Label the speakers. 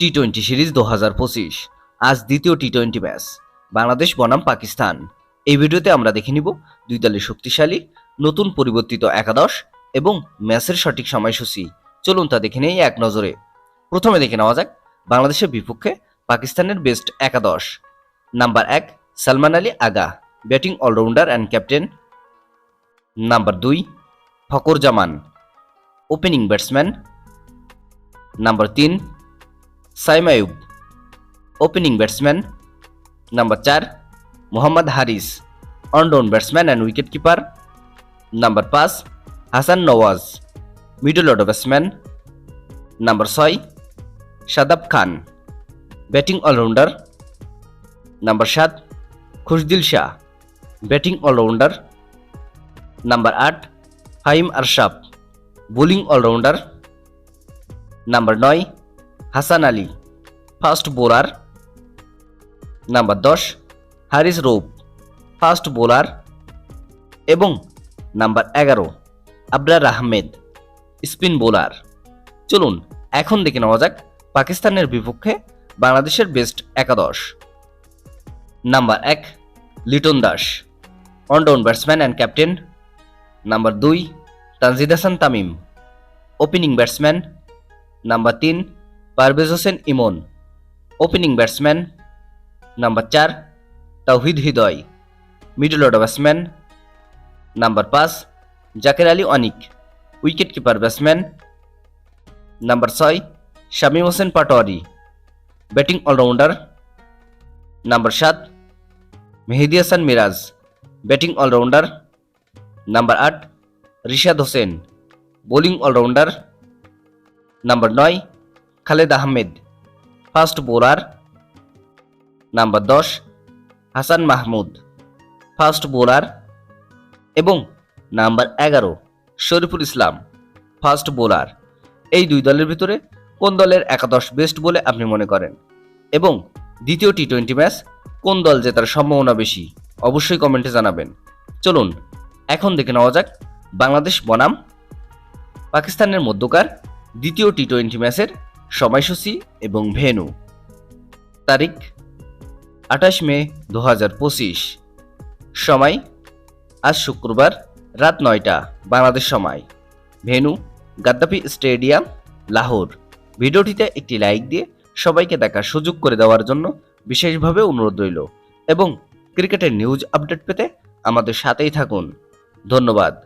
Speaker 1: T twenty series দু হাজার পঁচিশ। আজ দ্বিতীয় টি টোয়েন্টি ম্যাচ বাংলাদেশ, বনাম, পাকিস্তান। এই ভিডিওতে আমরা দেখে নিব দুই দলের শক্তিশালী, নতুন পরিবর্তিত একাদশ এবং ম্যাচের সঠিক সময়সূচি। চলুন তা দেখে নেই এক নজরে। প্রথমে দেখে নেওয়া যাক বাংলাদেশের বিপক্ষে পাকিস্তানের বেস্ট একাদশ। নাম্বার এক, Salman Ali Agha, batting allrounder and captain number দুই Fakhar Zaman, opening batsman number তিন Saim Ayub opening batsman number চার, Mohammad Haris one down batsman and wicket keeper number পাঁচ, Hasan Nawaz middle order batsman number ছয় Shadab Khan batting allrounder number সাত, Khushdil Shah batting allrounder number আট ফাহিম আরশাফ bowling allrounder number নয় Hasan Ali. Fast bowler number দশ, Haris Rauf fast bowler এবং number এগারো Abrar Ahmed, spin bowler. চলুন, এখন দেখে নেওয়া যাক পাকিস্তানের বিপক্ষে বাংলাদেশের বেস্ট একাদশ। নাম্বার এক, Liton Das. One down batsman and captain number দুই, Tanzid Hasan Tamim. Opening batsman. Number তিন Parvez Hossain Emon opening batsman number চার, Towhid Hridoy middle order batsman number পাঁচ, Jaker Ali Anik wicket keeper batsman number ছয়, Shamim Hossain Patwari batting allrounder number সাত, Mehidy Hasan Miraz batting allrounder number আট, Rishad Hossain bowling allrounder number নয় Khaled Ahmed. Fast bowler number দশ, Hasan Mahmud. Fast bowler এবং number এগারো, Shariful Islam. Fast bowler, এই দুই দলের ভিতরে কোন দলের একাদশ বেস্ট বলে আপনি মনে করেন? এবং দ্বিতীয় টি টোয়েন্টি ম্যাচ কোন দল জেতার সম্ভাবনা বেশি? অবশ্যই কমেন্টে জানাবেন। চলুন, এখন দেখে নেওয়া যাক বাংলাদেশ বনাম, পাকিস্তানের মধ্যকার দ্বিতীয় টি টোয়েন্টি ম্যাচের সময়সূচি এবং ভেন্যু তারিখ, আঠাশ মে দু হাজার পঁচিশ। সময়, আজ শুক্রবার রাত নয়টা, বাংলাদেশ সময়। Venue, Gaddafi stadium, Lahore. ভিডিওটিতে একটি লাইক দিয়ে সবাইকে দেখার সুযোগ করে দেওয়ার জন্য বিশেষভাবে অনুরোধ রইল এবং ক্রিকেটের নিউজ আপডেট পেতে আমাদের সাথেই থাকুন। ধন্যবাদ।